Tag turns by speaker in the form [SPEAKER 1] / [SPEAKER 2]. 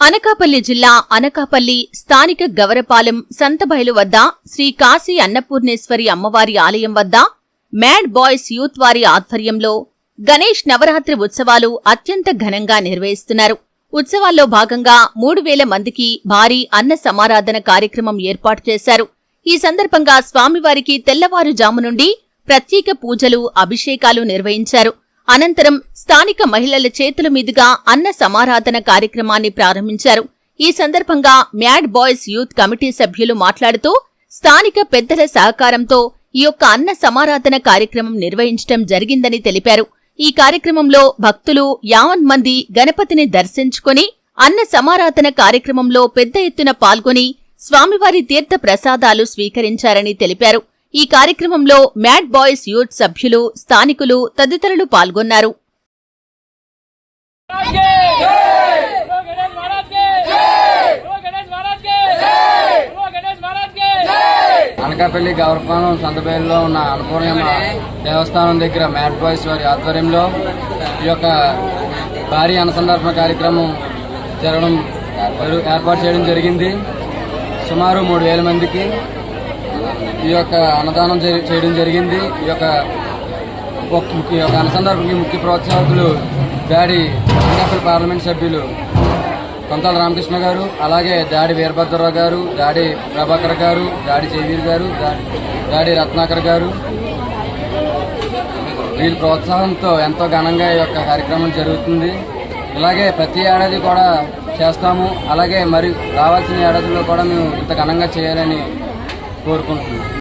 [SPEAKER 1] అనకాపల్లి జిల్లా అనకాపల్లి స్థానిక గవరపాలెం సంతబయలు వద్ద శ్రీ కాశీ అన్నపూర్ణేశ్వరి అమ్మవారి ఆలయం వద్ద మ్యాడ్ బాయ్స్ యూత్ వారి ఆధ్వర్యంలో గణేష్ నవరాత్రి ఉత్సవాలు అత్యంత ఘనంగా నిర్వహిస్తున్నారు. ఉత్సవాల్లో భాగంగా మూడు వేల మందికి భారీ అన్న సమారాధన కార్యక్రమం ఏర్పాటు చేశారు. ఈ సందర్భంగా స్వామివారికి తెల్లవారుజాము నుండి ప్రత్యేక పూజలు అభిషేకాలు నిర్వహించారు. అనంతరం స్థానిక మహిళల చేతుల మీదుగా అన్న సమారాధన కార్యక్రమాన్ని ప్రారంభించారు. ఈ సందర్భంగా మ్యాడ్ బాయ్స్ యూత్ కమిటీ సభ్యులు మాట్లాడుతూ స్థానిక పెద్దల సహకారంతో ఈ యొక్క అన్న సమారాధన కార్యక్రమం నిర్వహించడం జరిగిందని తెలిపారు. ఈ కార్యక్రమంలో భక్తులు యావన్ మంది గణపతిని దర్శించుకుని అన్న సమారాధన కార్యక్రమంలో పెద్ద ఎత్తున పాల్గొని స్వామివారి తీర్థ ప్రసాదాలు స్వీకరించారని తెలిపారు. ఈ కార్యక్రమంలో మ్యాడ్ బాయ్స్ యూత్ సభ్యులు స్థానికులు తదితరులు పాల్గొన్నారు.
[SPEAKER 2] అనకాపల్లి గౌరపాలెం సంతపేరులో ఉన్న అన్నపూర్ణమ్మ దేవస్థానం దగ్గర మ్యాడ్ బాయ్స్ వారి ఆధ్వర్యంలో ఈ యొక్క భారీ అనుసందర్భ కార్యక్రమం జరగడం ఏర్పాటు చేయడం జరిగింది. సుమారు మూడు వేల మందికి ఈ యొక్క అన్నదానం చేయడం జరిగింది. ఈ యొక్క ఈ యొక్క అనుసంధానకి ముఖ్య ప్రోత్సాహకులు దాడి అనకాపల్లి పార్లమెంట్ సభ్యులు కొంతాల రామకృష్ణ గారు అలాగే దాడి వీరభద్రరావు గారు దాడి ప్రభాకర్ గారు దాడి జయవీర్ గారు దాడి రత్నాకర్ గారు. వీళ్ళ ప్రోత్సాహంతో ఎంతో ఘనంగా ఈ యొక్క కార్యక్రమం జరుగుతుంది. ఇలాగే ప్రతి ఏడాది కూడా చేస్తాము. అలాగే మరి రావాల్సిన ఏడాదిలో కూడా మేము ఇంత ఘనంగా చేయాలని కోరుకుంటున్నాను